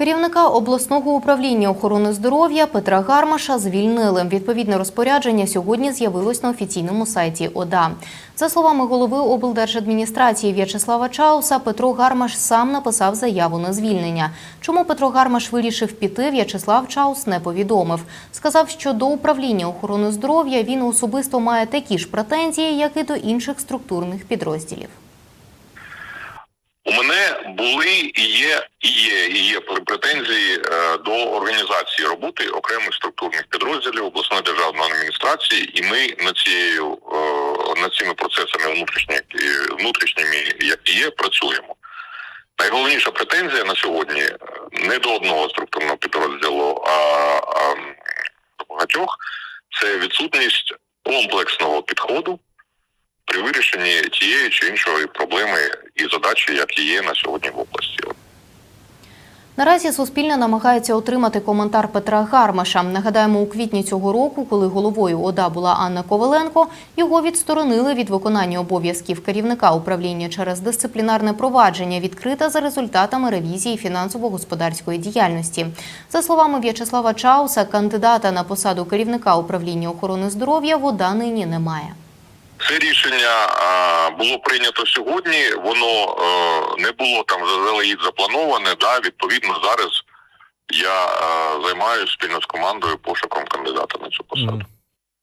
Керівника обласного управління охорони здоров'я Петра Гармаша звільнили. Відповідне розпорядження сьогодні з'явилось на офіційному сайті ОДА. За словами голови облдержадміністрації В'ячеслава Чауса, Петро Гармаш сам написав заяву на звільнення. Чому Петро Гармаш вирішив піти, В'ячеслав Чаус не повідомив. Сказав, що до управління охорони здоров'я він особисто має такі ж претензії, як і до інших структурних підрозділів. Були і є, і є, і є претензії е, до організації роботи окремих структурних підрозділів обласної державної адміністрації, і ми над цією е, над цими процесами внутрішніми, внутрішніми, які є, працюємо. Найголовніша претензія на сьогодні е, не до одного структурного підрозділу, а, а до багатьох це відсутність комплексного підходу при вирішенні тієї чи іншої проблеми і задачі, які є на сьогодні в області. Наразі Суспільне намагається отримати коментар Петра Гармаша. Нагадаємо, у квітні цього року, коли головою ОДА була Анна Коваленко, його відсторонили від виконання обов'язків керівника управління через дисциплінарне провадження, відкрите за результатами ревізії фінансово-господарської діяльності. За словами В'ячеслава Чауса, кандидата на посаду керівника управління охорони здоров'я в ОДА нині немає. Це рішення було прийнято сьогодні. Воно е, не було там заздалегідь заплановане. Да, відповідно, зараз я е, займаюся спільно з командою пошуком кандидата на цю посаду.